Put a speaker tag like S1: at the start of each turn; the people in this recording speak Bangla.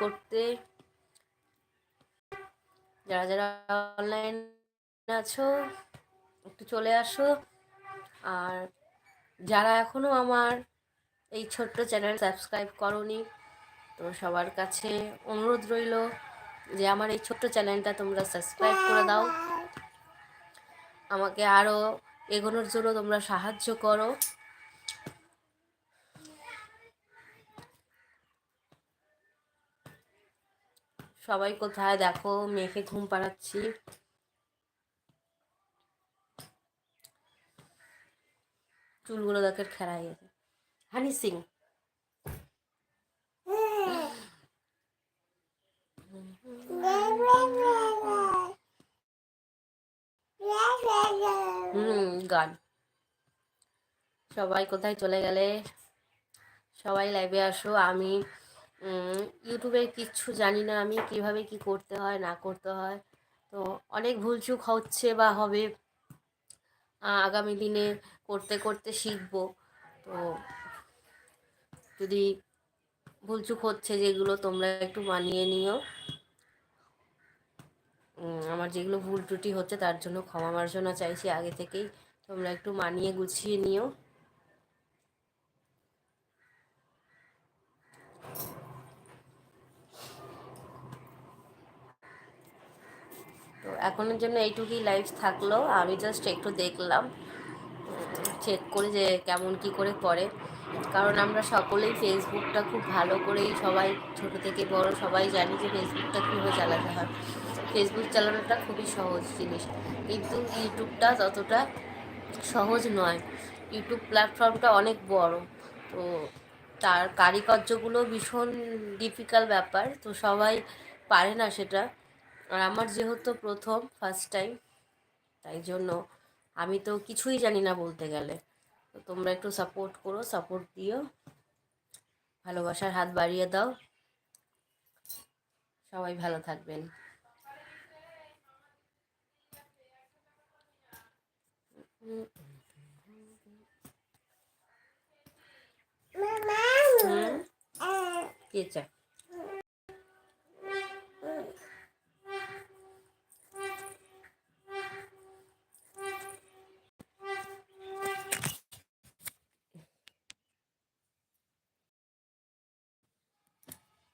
S1: করতে। যারা যারা অনলাইন আছো, একটু চলে আসো। আর যারা এখনও আমার এই ছোট্ট চ্যানেল সাবস্ক্রাইব করনি, তো সবার কাছে অনুরোধ রইল যে আমার এই ছোট্ট চ্যানেলটা তোমরা সাবস্ক্রাইব করে দাও। আমাকে আরও এগোনোর জন্য তোমরা সাহায্য করো। সবাই কোথায়? দেখো, মেয়েকে ঘুম পাড়াচ্ছি। চুলগুলো দেখে খেলা গেছে। হানি সিং। গান। সবাই কোথায় চলে গেলে? সবাই লাইভে আসো, আমি ইউটিউবে কিচ্ছু জানি না আমি কীভাবে কি করতে হয়, না করতে হয়। তো অনেক ভুলচুক হচ্ছে বা হবে আগামী দিনে করতে করতে শিখব। তো যদি ভুলচুক হচ্ছে যেগুলো তোমরা একটু মানিয়ে নিও। আমার যেগুলো ভুল ত্রুটি হচ্ছে তার জন্য ক্ষমা মার্জনা চাইছি। আগে থেকেই তোমরা একটু মানিয়ে গুছিয়ে নিও। তো এখনের জন্য এইটুকুই লাইভ থাকল, আমি জাস্ট একটু দেখলাম চেক করে যে কেমন কি করে করে কারণ আমরা সকলেই ফেসবুকটা খুব ভালো করেই, সবাই ছোট থেকে বড় সবাই জানি যে ফেসবুকটা কীভাবে চালাতে হয়। ফেসবুক চালানোটা খুবই সহজ জিনিস, কিন্তু ইউটিউবটা ততটা সহজ নয়। ইউটিউব প্ল্যাটফর্মটা অনেক বড়, তো তার কারিকর্যগুলো ভীষণ ডিফিকাল্ট ব্যাপার, তো সবাই পারে না সেটা। আর আমার যেহেতু প্রথম ফার্স্ট টাইম তাই জন্য আমি তো কিছুই জানি না বলতে গেলে। তো তোমরা একটু সাপোর্ট করো সাপোর্ট দিও। ভালোবাসার হাত বাড়িয়ে দাও। সবাই ভালো থাকবেন। কে চায়?